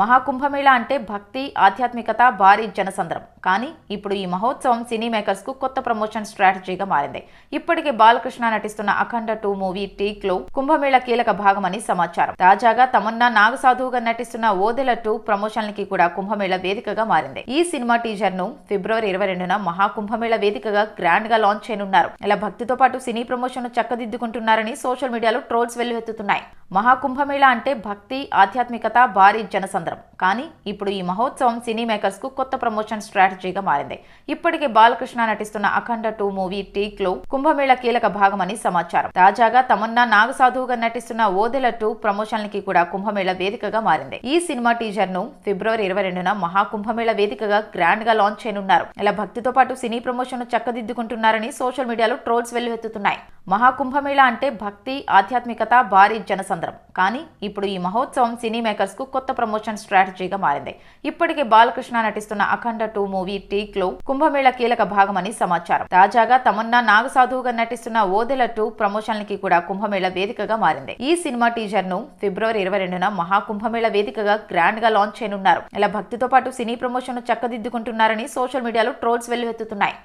మహాకుంభమేళ అంటే భక్తి ఆధ్యాత్మికత భారీ జనసంద్రం. కానీ ఇప్పుడు ఈ మహోత్సవం సినీ మేకర్స్కు కొత్త ప్రమోషన్ స్ట్రాటజీగా మారింది. ఇప్పటికే బాలకృష్ణ నటిస్తున్న అఖండ టూ మూవీ టీక్లో కీలక భాగమని సమాచారం. తాజాగా తమన్నా నాగసాధువుగా నటిస్తున్న ఓదెల టూ ప్రమోషన్లకి కూడా కుంభమేళ వేదికగా మారింది. ఈ సినిమా టీజర్ను ఫిబ్రవరి ఇరవై రెండున మహాకుంభమేళ వేదికగా గ్రాండ్గా లాంచ్ చేయనున్నారు. ఇలా భక్తితో పాటు సినీ ప్రమోషన్ చక్కదిద్దుకుంటున్నారని సోషల్ మీడియాలో ట్రోల్స్ వెల్లువెత్తుతున్నాయి. మహాకుంభమేళా అంటే భక్తి ఆధ్యాత్మికత భారీ జనసంద్రం. కానీ ఇప్పుడు ఈ మహోత్సవం సినీ మేకర్స్కు కొత్త ప్రమోషన్ స్ట్రాటజీగా మారింది. ఇప్పటికే బాలకృష్ణ నటిస్తున్న అఖండ టూ మూవీ టీక్లో కుంభమేళ కీలక భాగమని సమాచారం. తాజాగా తమన్నా నాగసాధువుగా నటిస్తున్న ఓదెల టూ ప్రమోషన్లకి కూడా కుంభమేళ వేదికగా మారింది. ఈ సినిమా టీజర్ను ఫిబ్రవరి ఇరవై రెండున మహాకుంభమేళ వేదికగా గ్రాండ్గా లాంచ్ చేయనున్నారు. ఇలా భక్తితో పాటు సినీ ప్రమోషన్ చక్కదిద్దుకుంటున్నారని సోషల్ మీడియాలో ట్రోల్స్ వెల్లువెత్తుతున్నాయి. మహాకుంభమేళా అంటే భక్తి ఆధ్యాత్మికత భారీ జనసంద్రం. కానీ ఇప్పుడు ఈ మహోత్సవం సినీ మేకర్స్కు కొత్త ప్రమోషన్ స్ట్రాటజీగా మారింది. ఇప్పటికే బాలకృష్ణ నటిస్తున్న అఖండ టూ మూవీ టీక్లో కుంభమేళ కీలక భాగమని సమాచారం. తాజాగా తమన్నా నాగసాధువుగా నటిస్తున్న ఓదెల టూ ప్రమోషన్లకి కూడా కుంభమేళ వేదికగా మారింది. ఈ సినిమా టీజర్ను ఫిబ్రవరి ఇరవై రెండున మహాకుంభమేళ వేదికగా గ్రాండ్గా లాంచ్ చేయనున్నారు. ఇలా భక్తితో పాటు సినీ ప్రమోషన్ చక్కదిద్దుకుంటున్నారని సోషల్ మీడియాలో ట్రోల్స్ వెల్లువెత్తుతున్నాయి.